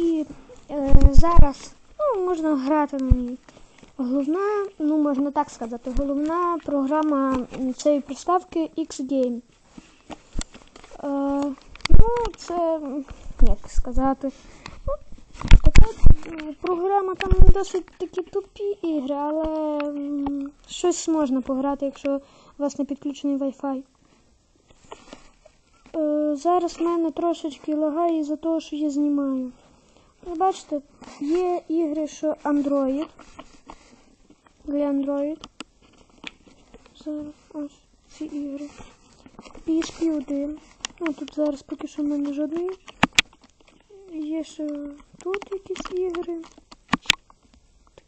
І е, зараз ну, можна грати ній. Головна, ну можна так сказати, головна програма цієї приставки X-Game. Е, ну, це, як сказати, ну, така програма там досить такі тупі ігри, але м, щось можна пограти, якщо у вас не підключений Wi-Fi. Е, зараз в мене трошечки лагає із-за того, що я знімаю. Ви бачите, є ігри, що Android. Для Android. Зараз ось ці ігри. PSP 1. Ну тут зараз поки що в мене жодної. Є ще тут якісь ігри.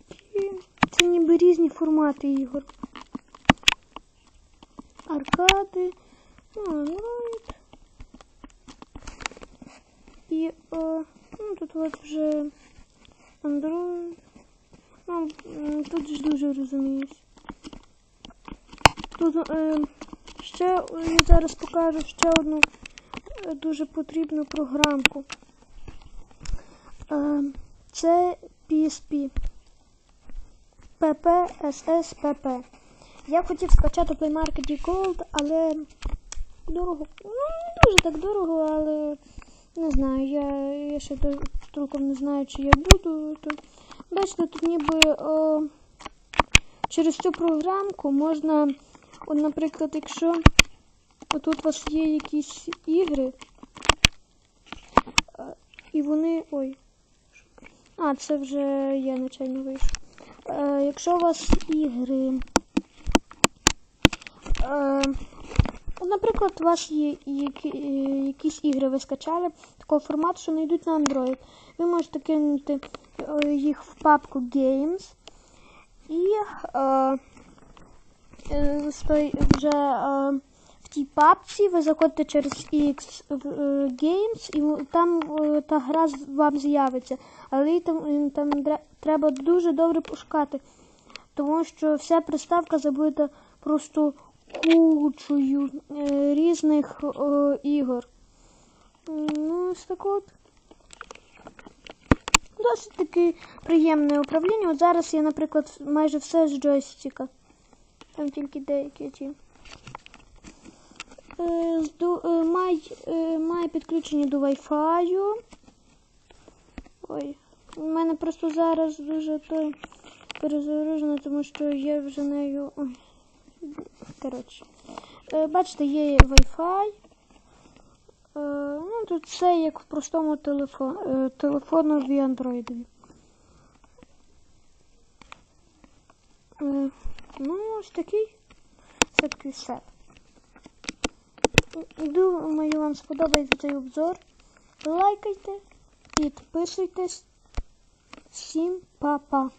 Такі. Це ніби різні формати ігор. Аркади. Ну, Android. І о, ну, тут от вже Android. Ну, тут ж дуже розуміюсь. Тут е, ще я зараз покажу ще одну е, дуже потрібну програмку. Е, це PSP. PP SS PP. Я хотів скачати Play Market Gold, але дорого. Ну, не дуже так дорого, але не знаю, я, я ще толком не знаю, чи я буду. То, бачите, тут ніби о, через цю програмку можна, от, наприклад, якщо тут у вас є якісь ігри, е, і вони. Ой. А, це вже я нечайно вийшов. Е, якщо у вас ігри. Е, Наприклад, у вас є е, якісь ігри ви скачали такого формату, що не йдуть на Android. Ви можете кинути е, їх в папку Games і е, вже в тій папці ви заходите через X Games і там та гра вам з'явиться. Але її там, там треба дуже добре пошукати, тому що вся приставка забита просто кучою е, різних е, ігор. Ну, ось так от. Досить таки приємне управління. От зараз я, наприклад, майже все з джойстика. Там тільки деякі ті. Е, е, має підключення до Wi-Fi. Ой, у мене просто зараз дуже той перезагружено, тому що я вже нею. Ой. Коротше. Е, Бачите, є Wi-Fi. Е, Ну, тут все як в простому е, телефонові Android. Е, Ну, ось такий. Це такий сет. Думаю, вам сподобається цей обзор. Лайкайте, підписуйтесь. Всім па-па.